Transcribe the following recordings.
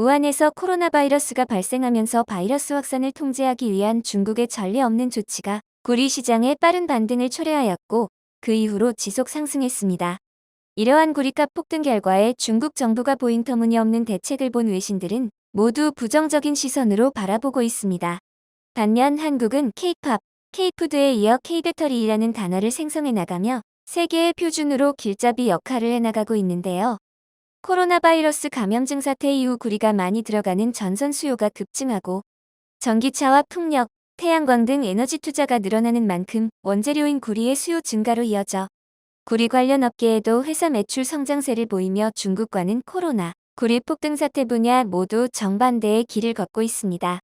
우한에서 코로나 바이러스가 발생하면서 바이러스 확산을 통제하기 위한 중국의 전례 없는 조치가 구리 시장에 빠른 반등을 초래하였고 그 이후로 지속 상승했습니다. 이러한 구리값 폭등 결과에 중국 정부가 보인 터무니없는 대책을 본 외신들은 모두 부정적인 시선으로 바라보고 있습니다. 반면 한국은 K-팝, K-푸드에 이어 K-배터리라는 단어를 생성해 나가며 세계의 표준으로 길잡이 역할을 해나가고 있는데요. 코로나 바이러스 감염 증 사태 이후 구리가 많이 들어가는 전선 수요가 급증하고 전기차와 풍력, 태양광 등 에너지 투자가 늘어나는 만큼 원재료인 구리의 수요 증가로 이어져 구리 관련 업계에도 회사 매출 성장세를 보이며 중국과는 코로나, 구리 폭등 사태 분야 모두 정반대의 길을 걷고 있습니다.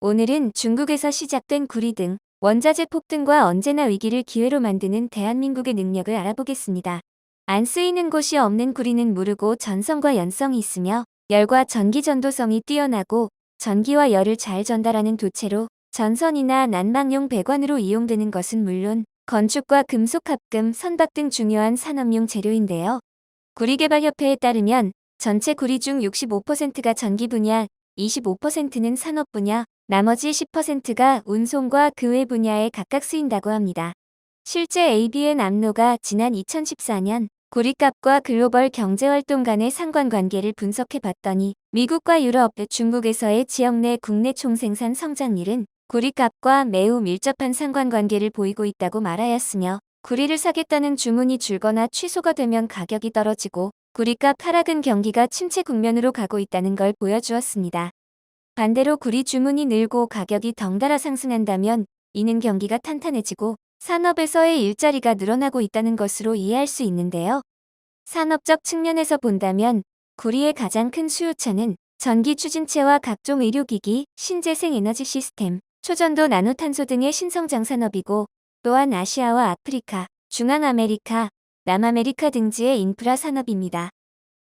오늘은 중국에서 시작된 구리 등 원자재 폭등과 언제나 위기를 기회로 만드는 대한민국의 능력을 알아보겠습니다. 안 쓰이는 곳이 없는 구리는 무르고 전성과 연성이 있으며 열과 전기 전도성이 뛰어나고 전기와 열을 잘 전달하는 도체로 전선이나 난방용 배관으로 이용되는 것은 물론 건축과 금속 합금, 선박 등 중요한 산업용 재료인데요. 구리개발협회에 따르면 전체 구리 중 65%가 전기 분야, 25%는 산업 분야, 나머지 10%가 운송과 그 외 분야에 각각 쓰인다고 합니다. 실제 ABN 암로가 지난 2014년 구리값과 글로벌 경제활동 간의 상관관계를 분석해 봤더니 미국과 유럽, 중국에서의 지역 내 국내 총생산 성장률은 구리값과 매우 밀접한 상관관계를 보이고 있다고 말하였으며 구리를 사겠다는 주문이 줄거나 취소가 되면 가격이 떨어지고 구리값 하락은 경기가 침체 국면으로 가고 있다는 걸 보여주었습니다. 반대로 구리 주문이 늘고 가격이 덩달아 상승한다면 이는 경기가 탄탄해지고 산업에서의 일자리가 늘어나고 있다는 것으로 이해할 수 있는데요. 산업적 측면에서 본다면 구리의 가장 큰 수요처는 전기 추진체와 각종 의료기기, 신재생 에너지 시스템, 초전도 나노탄소 등의 신성장 산업이고 또한 아시아와 아프리카, 중앙아메리카, 남아메리카 등지의 인프라 산업입니다.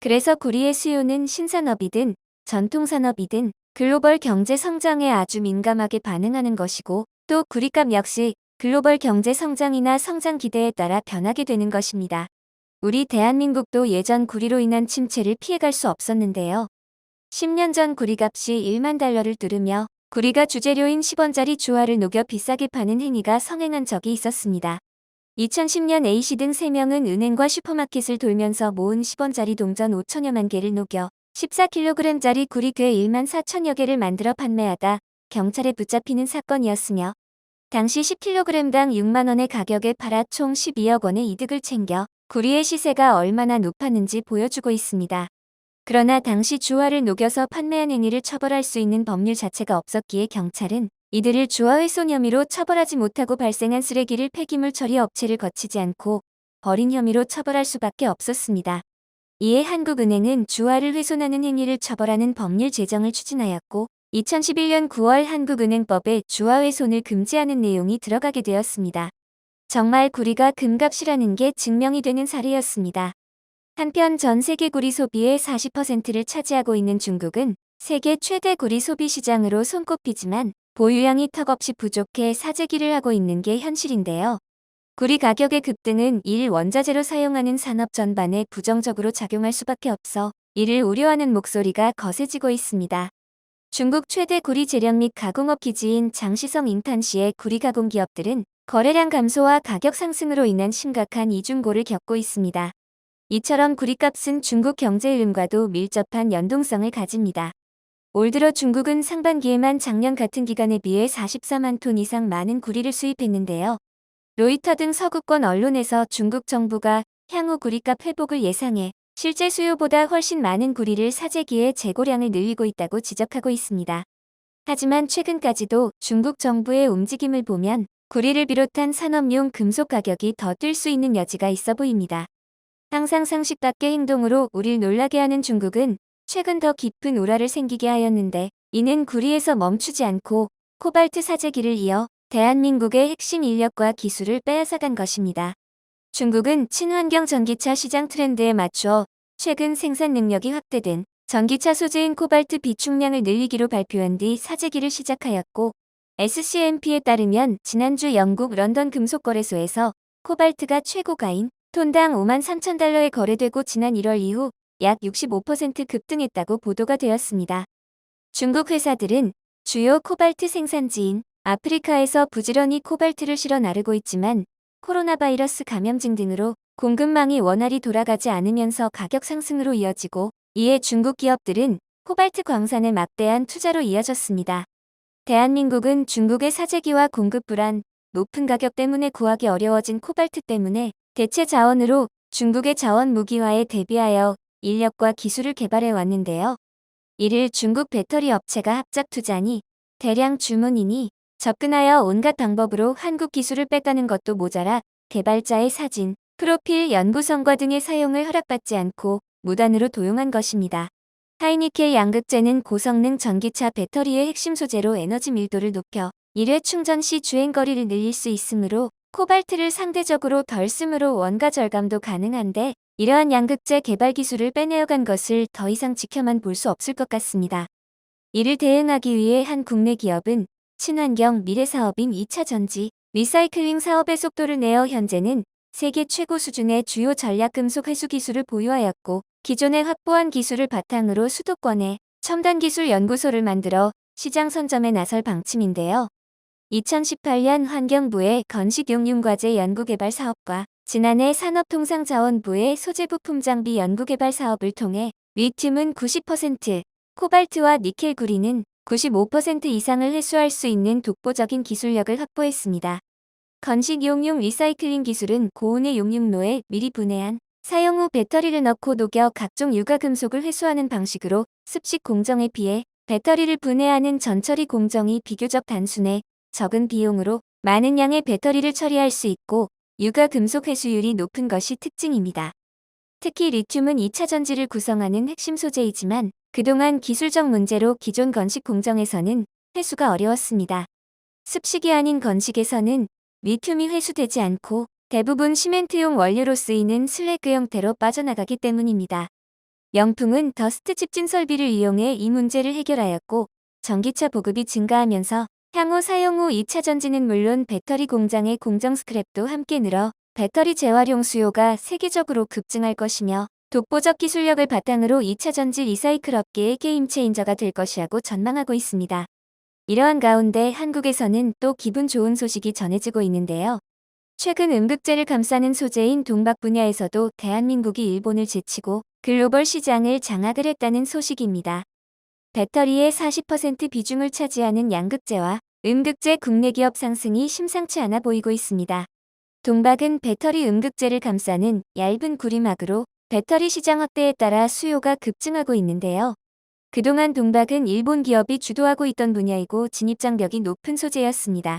그래서 구리의 수요는 신산업이든 전통산업이든 글로벌 경제 성장에 아주 민감하게 반응하는 것이고 또 구리값 역시 글로벌 경제 성장이나 성장 기대에 따라 변하게 되는 것입니다. 우리 대한민국도 예전 구리로 인한 침체를 피해갈 수 없었는데요. 10년 전 구리값이 1만 달러를 뚫으며 구리가 주재료인 10원짜리 주화를 녹여 비싸게 파는 행위가 성행한 적이 있었습니다. 2010년 A씨 등 3명은 은행과 슈퍼마켓을 돌면서 모은 10원짜리 동전 5천여만 개를 녹여 14kg짜리 구리 괴 1만 4천여 개를 만들어 판매하다 경찰에 붙잡히는 사건이었으며 당시 10kg당 6만원의 가격에 팔아 총 12억 원의 이득을 챙겨 구리의 시세가 얼마나 높았는지 보여주고 있습니다. 그러나 당시 주화를 녹여서 판매한 행위를 처벌할 수 있는 법률 자체가 없었기에 경찰은 이들을 주화훼손 혐의로 처벌하지 못하고 발생한 쓰레기를 폐기물 처리 업체를 거치지 않고 버린 혐의로 처벌할 수밖에 없었습니다. 이에 한국은행은 주화를 훼손하는 행위를 처벌하는 법률 제정을 추진하였고 2011년 9월 한국은행법에 주화훼손을 금지하는 내용이 들어가게 되었습니다. 정말 구리가 금값이라는 게 증명이 되는 사례였습니다. 한편 전 세계 구리 소비의 40%를 차지하고 있는 중국은 세계 최대 구리 소비 시장으로 손꼽히지만 보유량이 턱없이 부족해 사재기를 하고 있는 게 현실인데요. 구리 가격의 급등은 일 원자재로 사용하는 산업 전반에 부정적으로 작용할 수밖에 없어 이를 우려하는 목소리가 거세지고 있습니다. 중국 최대 구리 재련 및 가공업 기지인 장시성 인탄시의 구리 가공 기업들은 거래량 감소와 가격 상승으로 인한 심각한 이중고를 겪고 있습니다. 이처럼 구리값은 중국 경제 흐름과도 밀접한 연동성을 가집니다. 올 들어 중국은 상반기에만 작년 같은 기간에 비해 44만 톤 이상 많은 구리를 수입했는데요. 로이터 등 서구권 언론에서 중국 정부가 향후 구리값 회복을 예상해 실제 수요보다 훨씬 많은 구리를 사재기에 재고량을 늘리고 있다고 지적하고 있습니다. 하지만 최근까지도 중국 정부의 움직임을 보면 구리를 비롯한 산업용 금속 가격이 더 뛸 수 있는 여지가 있어 보입니다. 항상 상식 밖의 행동으로 우릴 놀라게 하는 중국은 최근 더 깊은 우라를 생기게 하였는데 이는 구리에서 멈추지 않고 코발트 사재기를 이어 대한민국의 핵심 인력과 기술을 빼앗아간 것입니다. 중국은 친환경 전기차 시장 트렌드에 맞추어 최근 생산 능력이 확대된 전기차 소재인 코발트 비축량을 늘리기로 발표한 뒤 사재기를 시작하였고 SCMP에 따르면 지난주 영국 런던 금속거래소에서 코발트가 최고가인 톤당 5만 3천 달러에 거래되고 지난 1월 이후 약 65% 급등했다고 보도가 되었습니다. 중국 회사들은 주요 코발트 생산지인 아프리카에서 부지런히 코발트를 실어 나르고 있지만 코로나 바이러스 감염증 등으로 공급망이 원활히 돌아가지 않으면서 가격 상승으로 이어지고 이에 중국 기업들은 코발트 광산의 막대한 투자로 이어졌습니다. 대한민국은 중국의 사재기와 공급 불안, 높은 가격 때문에 구하기 어려워진 코발트 때문에 대체 자원으로 중국의 자원 무기화에 대비하여 인력과 기술을 개발해 왔는데요. 이를 중국 배터리 업체가 합작 투자니 대량 주문이니 접근하여 온갖 방법으로 한국 기술을 뺏가는 것도 모자라 개발자의 사진, 프로필 연구 성과 등의 사용을 허락받지 않고 무단으로 도용한 것입니다. 하이니켈 양극재는 고성능 전기차 배터리의 핵심 소재로 에너지 밀도를 높여 1회 충전 시 주행 거리를 늘릴 수 있으므로 코발트를 상대적으로 덜 쓰므로 원가 절감도 가능한데 이러한 양극재 개발 기술을 빼내어간 것을 더 이상 지켜만 볼 수 없을 것 같습니다. 이를 대응하기 위해 한 국내 기업은 친환경 미래 사업인 2차 전지, 리사이클링 사업의 속도를 내어 현재는 세계 최고 수준의 주요 전략 금속 회수 기술을 보유하였고 기존에 확보한 기술을 바탕으로 수도권에 첨단 기술 연구소를 만들어 시장 선점에 나설 방침인데요. 2018년 환경부의 건식용융과제 연구개발 사업과 지난해 산업통상자원부의 소재부품 장비 연구개발 사업을 통해 리튬은 90%, 코발트와 니켈 구리는 95% 이상을 회수할 수 있는 독보적인 기술력을 확보했습니다. 건식 용융 리사이클링 기술은 고온의 용융로에 미리 분해한 사용 후 배터리를 넣고 녹여 각종 유가금속을 회수하는 방식으로 습식 공정에 비해 배터리를 분해하는 전처리 공정이 비교적 단순해 적은 비용으로 많은 양의 배터리를 처리할 수 있고 유가금속 회수율이 높은 것이 특징입니다. 특히 리튬은 2차 전지를 구성하는 핵심 소재이지만 그동안 기술적 문제로 기존 건식 공정에서는 회수가 어려웠습니다. 습식이 아닌 건식에서는 리튬이 회수되지 않고 대부분 시멘트용 원료로 쓰이는 슬래그 형태로 빠져나가기 때문입니다. 영풍은 더스트 집진 설비를 이용해 이 문제를 해결하였고 전기차 보급이 증가하면서 향후 사용 후 2차 전지는 물론 배터리 공장의 공정 스크랩도 함께 늘어 배터리 재활용 수요가 세계적으로 급증할 것이며 독보적 기술력을 바탕으로 2차 전지 리사이클 업계의 게임 체인저가 될 것이라고 전망하고 있습니다. 이러한 가운데 한국에서는 또 기분 좋은 소식이 전해지고 있는데요. 최근 음극재를 감싸는 소재인 동박 분야에서도 대한민국이 일본을 제치고 글로벌 시장을 장악을 했다는 소식입니다. 배터리의 40% 비중을 차지하는 양극재와 음극재 국내 기업 상승이 심상치 않아 보이고 있습니다. 동박은 배터리 음극재를 감싸는 얇은 구리막으로 배터리 시장 확대에 따라 수요가 급증하고 있는데요. 그동안 동박은 일본 기업이 주도하고 있던 분야이고 진입장벽이 높은 소재였습니다.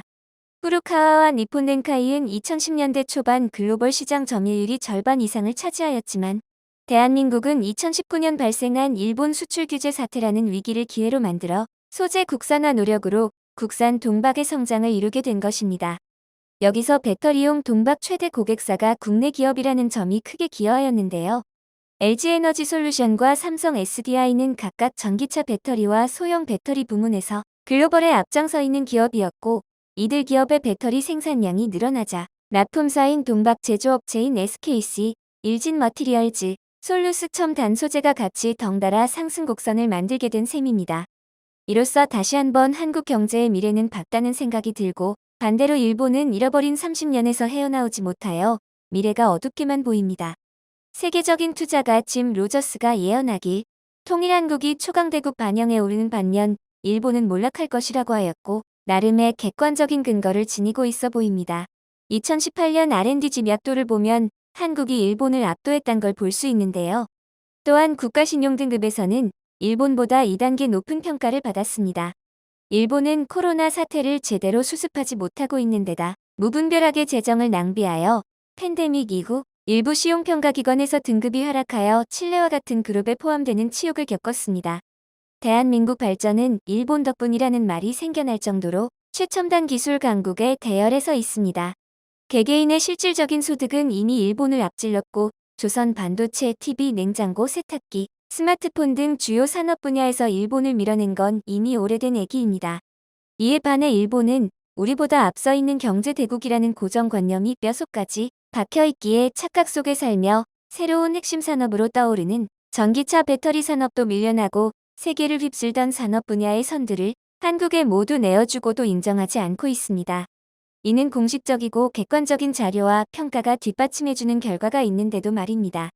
후루카와와 니폰덴카이은 2010년대 초반 글로벌 시장 점유율이 절반 이상을 차지하였지만 대한민국은 2019년 발생한 일본 수출 규제 사태라는 위기를 기회로 만들어 소재 국산화 노력으로 국산 동박의 성장을 이루게 된 것입니다. 여기서 배터리용 동박 최대 고객사가 국내 기업이라는 점이 크게 기여하였는데요. LG에너지 솔루션과 삼성 SDI는 각각 전기차 배터리와 소형 배터리 부문에서 글로벌에 앞장서 있는 기업이었고 이들 기업의 배터리 생산량이 늘어나자 납품사인 동박 제조업체인 SKC, 일진 머티리얼즈, 솔루스 첨 단소재가 같이 덩달아 상승 곡선을 만들게 된 셈입니다. 이로써 다시 한번 한국 경제의 미래는 밝다는 생각이 들고 반대로 일본은 잃어버린 30년에서 헤어나오지 못하여 미래가 어둡게만 보입니다. 세계적인 투자가 짐 로저스가 예언하길 통일한국이 초강대국 반영에 오르는 반면 일본은 몰락할 것이라고 하였고 나름의 객관적인 근거를 지니고 있어 보입니다. 2018년 R&D 집약도를 보면 한국이 일본을 압도했단 걸 볼 수 있는데요. 또한 국가신용 등급에서는 일본보다 2단계 높은 평가를 받았습니다. 일본은 코로나 사태를 제대로 수습하지 못하고 있는 데다 무분별하게 재정을 낭비하여 팬데믹 이후 일부 시용평가기관에서 등급이 하락하여 칠레와 같은 그룹에 포함되는 치욕을 겪었습니다. 대한민국 발전은 일본 덕분이라는 말이 생겨날 정도로 최첨단 기술 강국에 대열에 서 있습니다. 개개인의 실질적인 소득은 이미 일본을 앞질렀고 조선 반도체, TV, 냉장고, 세탁기, 스마트폰 등 주요 산업 분야에서 일본을 밀어낸 건 이미 오래된 애기입니다. 이에 반해 일본은 우리보다 앞서 있는 경제 대국이라는 고정관념이 뼈속까지 박혀있기에 착각 속에 살며 새로운 핵심 산업으로 떠오르는 전기차 배터리 산업도 밀려나고 세계를 휩쓸던 산업 분야의 선들을 한국에 모두 내어주고도 인정하지 않고 있습니다. 이는 공식적이고 객관적인 자료와 평가가 뒷받침해주는 결과가 있는데도 말입니다.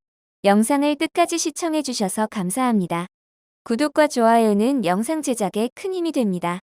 영상을 끝까지 시청해주셔서 감사합니다. 구독과 좋아요는 영상 제작에 큰 힘이 됩니다.